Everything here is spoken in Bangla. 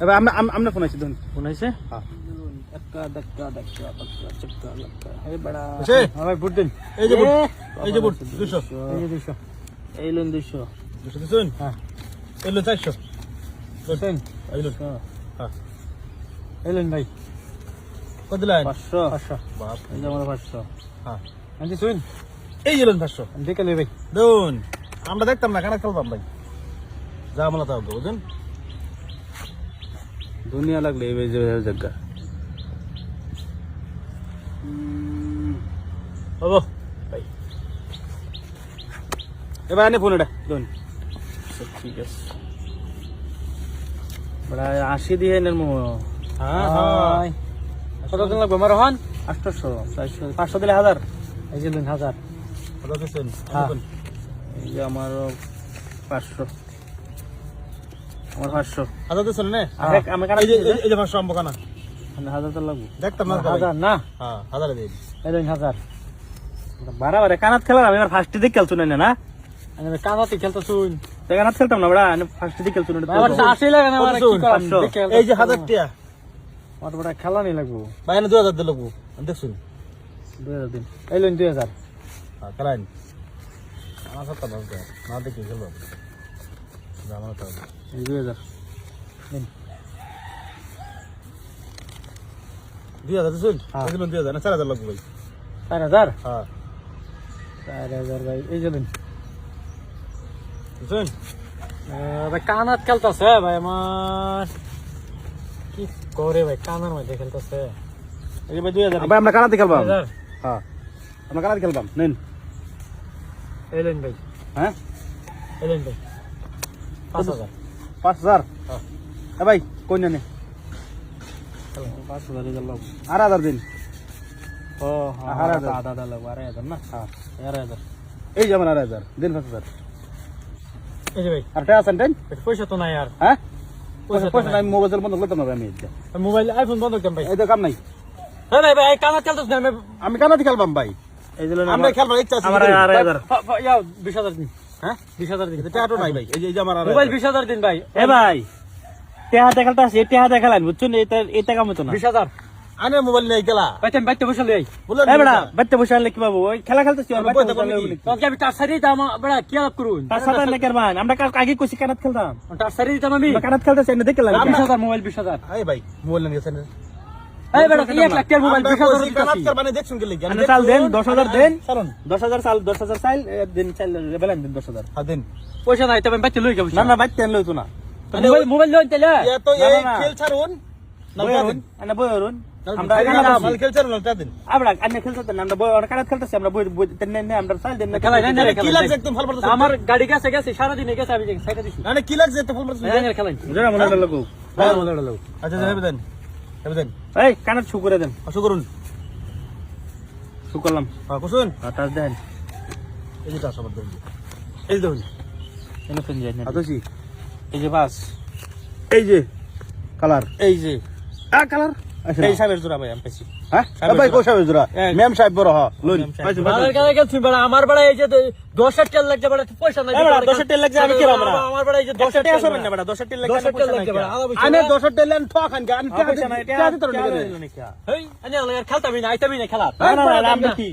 এবার আমরা আম- আমরা ফোন আছি ধরুন। ফোন আইছে? হ্যাঁ। ধাক্কা ধাক্কা ধাক্কা ধাক্কা চাক্কা ধাক্কা হে বড়া হচ্ছে? হ্যাঁ বুট দিন। এই যে বুট এই যে বুট এই এই লোন হ্যাঁ। এই এই হ্যাঁ হ্যাঁ। এই লোন ভাই। কত বাপ এই যে আমার পাঁচশো। হ্যাঁ। আনছি শুন এই গেলেন পাঁচশো। দেখে লে ভাই। আমরা দেখতাম না কানা খেলতাম ভাই? যা আমলা তাও বুঝলেন দুনিয়া লাগলে এই যে জায়গা। হব ভাই এবার আনে ফোন এটা ধরুন ঠিক আছে। বড়া আশি দিয়ে নেন মো হ্যাঁ কত দিন লাগবে আমার হন? আটশোশো চারশো পাঁচশো দিলে হাজার। এই যে লোন হাজার। কত দিচ্ছেন হ্যাঁ। এই যে আমার পাঁচশো। আমার পাঁচশো। হাজার দিচ্ছেন না? আরে, আমি কানা এই যে পাঁচশো আম্ব কানা মানে হাজার তো লাগবে। দেখতাম না হাজার না। হ্যাঁ হাজার দিন এই হাজার। বারাবারে কানাত খেলাম আমি ফার্স্ট দিকে খেলছো না না? আমি কানাতে খেলতে শুন কানাত খেলতাম না বড়া ফার্স্ট দিকে খেলছো না আমার চাষই লাগে না আমার কি পাঁচশো। এই যে হাজার টিয়া আমার বড় খেলা নেই লাগবো। ভাই দু হাজার দিল দেখছুন। দুই হাজার দিন। এই লোন দুই হাজার হ্যাঁ খেলাইন। আমার টাকা না দেখি খেলব। আমার তো দুই হাজার দুই হাজার। দিলেন দুই হাজার না? চার হাজার লাগবে ভাই। চার হাজার? হ্যাঁ। চার হাজার ভাই এই যে দিন। দিচ্ছুন আহ, ভাই কানাত খেলতেছে ভাই আমার। কি করে ভাই কানার মধ্যে খেলতেছে। এই ভাই দুই হাজার। ভাই আমরা কানাতে খেলবাম। হ্যাঁ। আমরা কানাতে খেলবাম। নেন। এই লোন ভাই। হ্যাঁ? এই ভাই। পাঁচ হাজার। পাঁচ হাজার? হ্যাঁ। এ ভাই কোন জানে পাঁচ হাজার আর হাজার দিন। ও আড়াই হ্যাঁ হাজার। আধা আধা লাগবে আড়াই হাজার না? হ্যাঁ। আড়াই হাজার। এই যে আমার হাজার দিন পাঁচ হাজার। এই যে ভাই। আর টাকা আছেন পয়সা তো নাই আর। হ্যাঁ? পয়সা পয়সা নাই। মোবাইল বন্ধ করতাম না আমি মোবাইল আইফোন বন্ধ কেন ভাই। এই তো কাম নাই। হ্যাঁ ভাই ভাই কানাত খেলতেছ না? আমি কানাতে খেলবাম ভাই। এই দিলেন আমরা খেলবার ইচ্ছা আছে আমার করি। আড়াই হাজার। ফ- ফ- ইয়াও বিশ হাজার দিন। হ্যাঁ? বিশ হাজার দিন। টাকাটো নাই ভাই। এই যে আমার মোবাইল বিশ হাজার দিন ভাই। এ ভাই টেহা দেখালতে আছে টেহা দেখালেন বুঝছেন? এটা এটা কাম হতো না। বিশ হাজার। আনে মোবাইল নেই খেলা ভাই তুমি বাইতে বসে লই এ বেড়া বাচ্চা বসে আনলে কি পাবো? ওই খেলা খেলতেছি আর বইতে বসে পারব ওগুলি। কি? আমি টার সারি দিতাম বেড়া কি আলাপ করুন? তার সাথে আনলে কেরমান আমরা কাল আগে কইছি কানাত খেলতাম। টার সারি আমি। কানাত খেলতেছি দেখলাম মোবাইল বিশ হাজার। এই ভাই মোবাইল নিয়ে গেছেন এই বেড়া এক লাখ টাকার মোবাইল বিশ হাজার দিতাছি মানে দেখছুন কি লিখে? চাল দেন দশ হাজার দেন। চলুন দশ হাজার চাল দশ হাজার চাল দিন চাল বেলেন দিন দশ হাজার। হ্যাঁ দিন। পয়সা নাই তবে বাইতে লই যাব না না বাইতে আনলে হতো না মোবাইল মোবাইল লই তাইলে? এ তো এই না, না। খেল ছাড়ুন না দিন। আনে বই অরুণ আমরা আমরা মাল আছি। না দিন। আমরা আনে খেলতে না আমরা বই ওরা কানাত খেলতেছি আমরা বই তেনে নে আমরা চাল দেন না খেলাই না কি লাগছে একদম ভালো পড়তেছে আমার গাড়ি গেছে গেছে সারাদিন গেছে আমি সাইডে দিছি। মানে কি লাগছে একটু ভালো পড়তেছে হ্যাঁ, খেলাই। বুঝলা মনে হলো লোক আচ্ছা যাবে দেন। যাবে দেন। এই শু করে দেন। শু করুন। করলাম। হ্যাঁ কুসুন আর টাচ দেন। এই যে টাস আমার দেন। এই দেখুন। এনে ফেন যাই না আতসি। এই যে বাস। এই যে। কালার। এই যে। A colour. এই সাবের জোড়া ভাই আমি পাইছি। হ্যাঁ? ভাই কোসা বেজরা এক। ম্যাম সাহেব বড় হ সাহেব। পাইছো আমার কাছে গেছি বেড়া আমার বেড়া এই যে দশের তেল লাগছে বেড়া পয়সা নাই এ বেড়া, দশের তেল আমি কি রাম আমার বেড়া এই যে দশের দশের টাকা তেল না বেটা দশের টাকা দশের তেল লাগছে বেড়া আলাদা পয়সা আনে নাই। 200 টেলেন ঠকান গান টাকা দিতে টাকা রইল দিতে হেই আনে খেলতামই না খেলা। না না না। কি?